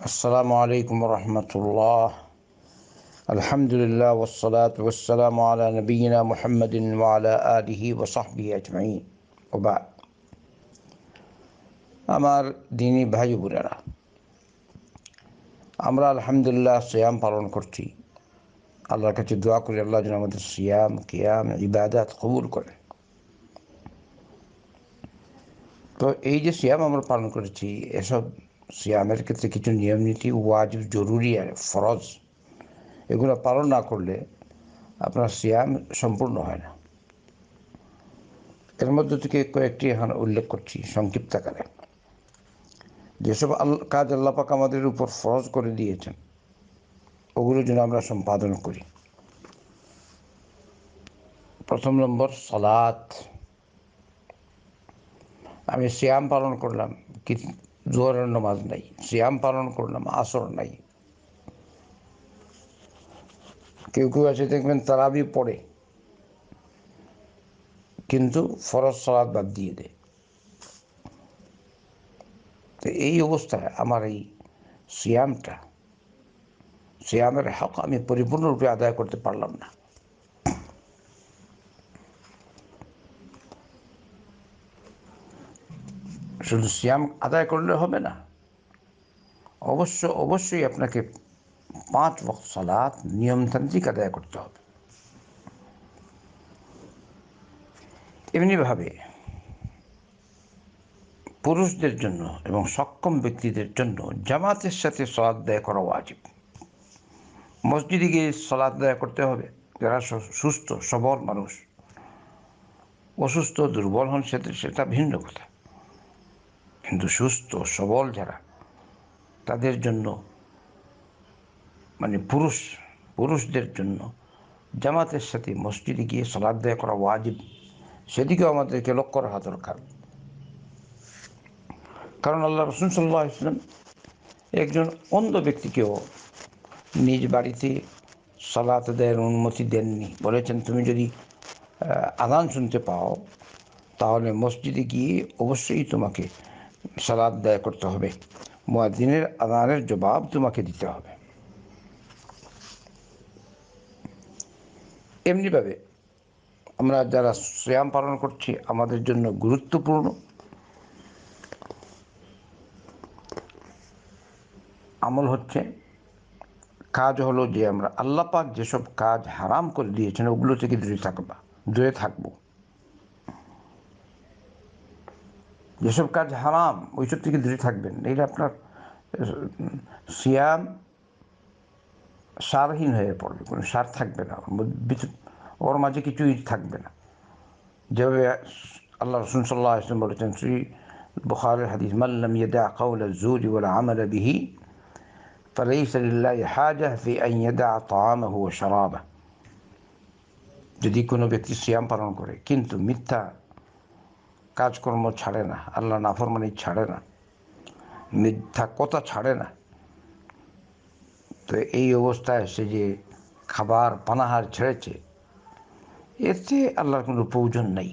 السلام عليكم ورحمة الله الحمد لله والصلاة والسلام على نبينا محمد وعلى آله وصحبه أجمعين وبعد আমার দিনী ভাই বোনেরা আমরা আলহামদুলিল্লাহ সিয়াম পালন করছি আল্লাহর কাছে দোয়া করি আল্লাহ যেন আমাদের সিয়াম কিয়াম ইবাদাত কবুল করেন তো এই যে সিয়াম আমরা পালন করেছি এসব সিয়ামের ক্ষেত্রে কিছু নিয়ম নীতি ওয়াজিব জরুরি ফরজ। এগুলো পালন না করলে আপনার সিয়াম সম্পূর্ণ হয় না। এর মধ্যে থেকে কয়েকটি এখন উল্লেখ করছি সংক্ষিপ্ত আকারে। যেসব কাজ আল্লাপাক আমাদের উপর ফরজ করে দিয়েছেন, ওগুলো যেন আমরা সম্পাদন করি। প্রথম নম্বর, সালাত। আমি শ্যাম পালন করলাম জোহরের নামাজ নাই, সিয়াম পালন করলাম আসর নাই। কেউ কেউ আছে দেখবেন তারাবি পড়ে, কিন্তু ফরজ সালাদ বাদ দিয়ে দেয়। তো এই অবস্থায় আমার এই সিয়ামটা, সিয়ামের হক আমি পরিপূর্ণরূপে আদায় করতে পারলাম না। শুধু সিয়াম আদায় করলে হবে না। অবশ্য, অবশ্যই আপনাকে পাঁচ বক্ত সালাত নিয়মতান্ত্রিক আদায় করতে হবে। এমনিভাবে পুরুষদের জন্য এবং সক্ষম ব্যক্তিদের জন্য জামাতের সাথে সলাদ দেয় করা ওয়াজিব। মসজিদে গিয়ে সলাদ দেয় করতে হবে। যারা সুস্থ, সবল মানুষ, অসুস্থ, দুর্বল হন সেটা ভিন্ন কথা। কিন্তু সুস্থ, সবল যারা, তাদের জন্য মানে পুরুষ, পুরুষদের জন্য জামাতের সাথে মসজিদে গিয়ে সলাদ দেয়া করা ওয়াজিব, সেদিকেও আমাদেরকে লক্ষ্য রাখা দরকার। কারণ আল্লাহ রসুন সাল্লাহ ইসলাম একজন অন্ধ ব্যক্তিকেও নিজ বাড়িতে সালাত দেয়ের অনুমতি দেননি। বলেছেন, তুমি যদি আদান শুনতে পাও, তাহলে মসজিদে গিয়ে অবশ্যই তোমাকে সালাদ দায় করতে হবে। মুয়াদ্দিনের আদানের জবাব তোমাকে দিতে হবে। এমনিভাবে আমরা যারা শ্যাম পালন করছি, আমাদের জন্য গুরুত্বপূর্ণ। আমল হচ্ছে, কাজ হলো যে আমরা আল্লাপাক যেসব কাজ হারাম করে দিয়েছেন, ওগুলো থেকে দূরে থাকবা, দূরে থাকব। যেসব কাজ হারাম ওইসব থেকে দূরে থাকবেন এটা আপনার সিয়াম সারহীন হয়ে পড়বে কোনো সার থাকবে না ওর মাঝে কিছুই থাকবে না যেভাবে আল্লাহ রসুন সাল্লাহ আসলাম বলেছেন শ্রী বখারের হাদিস মাল্লাম ইয়াদা কাউল জুরি ওলা আমল বিহি فليس لله حاجة في أن يدع طعامه وشرابه যদি কোনো ব্যক্তি সিয়াম পালন করে কিন্তু মিথ্যা কাজকর্ম ছাড়ে না, আল্লাহ নাফরমানি ছাড়ে না, মিথ্যা কথা ছাড়ে না। তো এই অবস্থায় সে যে খাবার পানাহার ছেড়েছে এতে আল্লাহর কোনো প্রয়োজন নেই।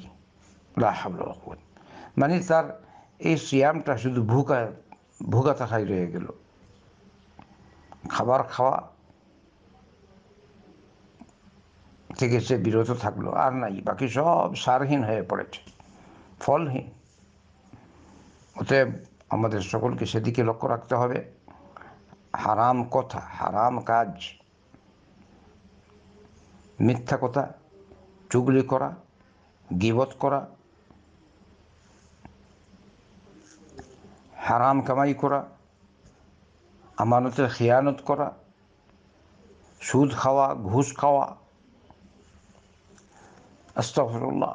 মানে তার এই সিয়ামটা শুধু ভুকা ভুকা থাকাই রয়ে গেল। খাবার খাওয়া থেকে সে বিরত থাকল, আর নাই, বাকি সব সারহীন হয়ে পড়েছে। ফলহীন অতএব আমাদের সকলকে সেদিকে লক্ষ্য রাখতে হবে। হারাম কথা, হারাম কাজ। মিথ্যা কথা, চুগলি করা, গিবত করা, হারাম কামাই করা, আমানতের খেয়ানত করা, সুদ খাওয়া, ঘুষ খাওয়া। আস্তফরুল্লাহ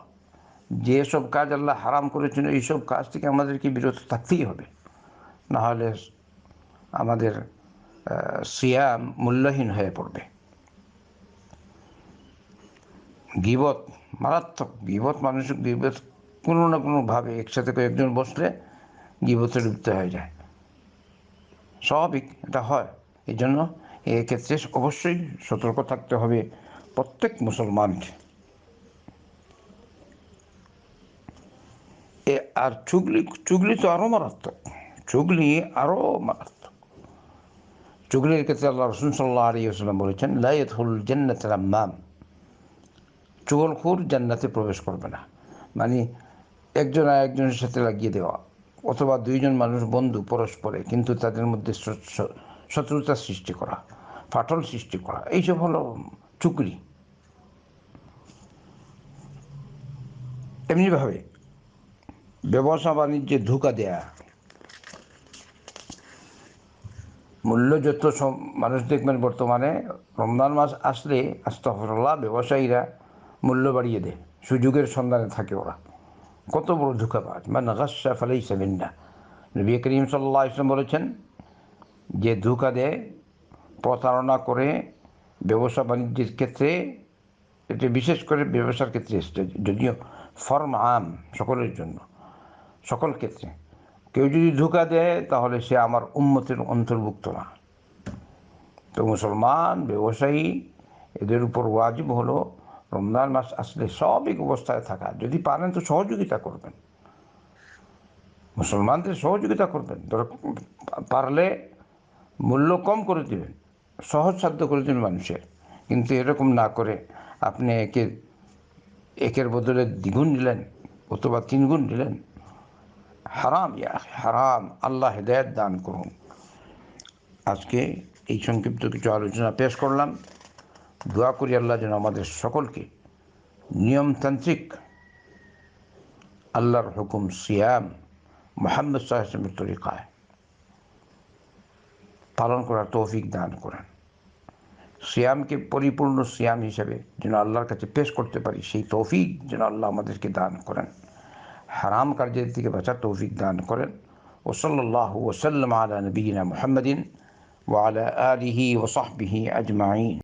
যেসব কাজ আল্লাহ হারাম করেছেন এইসব কাজ থেকে আমাদেরকে বিরত থাকতেই হবে। নাহলে আমাদের সিয়াম মূল্যহীন হয়ে পড়বে। গিবত মারাত্মক। গিবত মানুষ, গিবত কোনো না কোনোভাবে একসাথে কয়েকজন বসলে গিবতে লিপ্ত হয়ে যায়। স্বাভাবিক, এটা হয়। এই জন্য এক্ষেত্রে অবশ্যই সতর্ক থাকতে হবে প্রত্যেক মুসলমানকে। আর চুগলি চুগলি তো আরও মারাত্মক। চুগলি আরও মারাত্মক। চুগলির ক্ষেত্রে আল্লাহ রসুল সাল্লাহ আলী আসলাম বলেছেন লাইহুল জান্নাত আম্মাম চুগলখুর জান্নাতে প্রবেশ করবে না। মানে একজন আর একজনের সাথে লাগিয়ে দেওয়া। অথবা দুইজন মানুষ বন্ধু পরস্পরে, কিন্তু তাদের মধ্যে শত্রুতা সৃষ্টি করা, ফাটল সৃষ্টি করা, এইসব হলো চুকরি এমনিভাবে ব্যবসা বাণিজ্যে ধোকা দেয়া। মূল্য যত মানুষ দেখবেন বর্তমানে, রমজান মাস আসলে, আস্তফরল্লাহ ব্যবসায়ীরা মূল্য বাড়িয়ে দেয়। সুযোগের সন্ধানে থাকে ওরা। কত বড় ধোকা ধোকাবাজ। মানে গাছা ফালাই সাবিন্না নবী করিম সাল্লাহ ইসলাম বলেছেন যে ধোকা দেয়, প্রতারণা করে ব্যবসা বাণিজ্যের ক্ষেত্রে, এটা বিশেষ করে ব্যবসার ক্ষেত্রে এসছে। যদিও ফর্ম আম সকলের জন্য। সকল ক্ষেত্রে। কেউ যদি ধোকা দেয়, তাহলে সে আমার উন্মতের অন্তর্ভুক্ত না। তো মুসলমান, ব্যবসায়ী, এদের উপর ওয়াজিব হলো, রমজান মাস আসলে সবই অবস্থায় থাকা। যদি পারেন তো সহযোগিতা করবেন। মুসলমানদের সহযোগিতা করবেন। ধরো, পারলে মূল্য কম করে দেবেন সহজসাধ্য করে দেবেন মানুষের। কিন্তু এরকম না করে আপনি একে, একের বদলে দ্বিগুণ দিলেন, অথবা তিনগুণ দিলেন হারাম, ইয়া হারাম, আল্লাহ হেদায়ত দান করুন। আজকে এই সংক্ষিপ্ত কিছু আলোচনা পেশ করলাম। দোয়া করি আল্লাহ যেন আমাদের সকলকে নিয়মতান্ত্রিক আল্লাহর হুকুম, সিয়াম, মোহাম্মদ সাহায্যের তরিকায় পালন করার তৌফিক দান করেন। সিয়ামকে পরিপূর্ণ সিয়াম হিসেবে যেন আল্লাহর কাছে পেশ করতে পারি, সেই তৌফিক যেন আল্লাহ আমাদেরকে দান করেন। হারাম কার্যের থেকে বাঁচার তৌফিক দান করেন ওসল্লাহ ওসাল্লাম আলা নবীনা মুহাম্মদিন ওয়ালা আলিহি ওসাহবিহি আজমাইন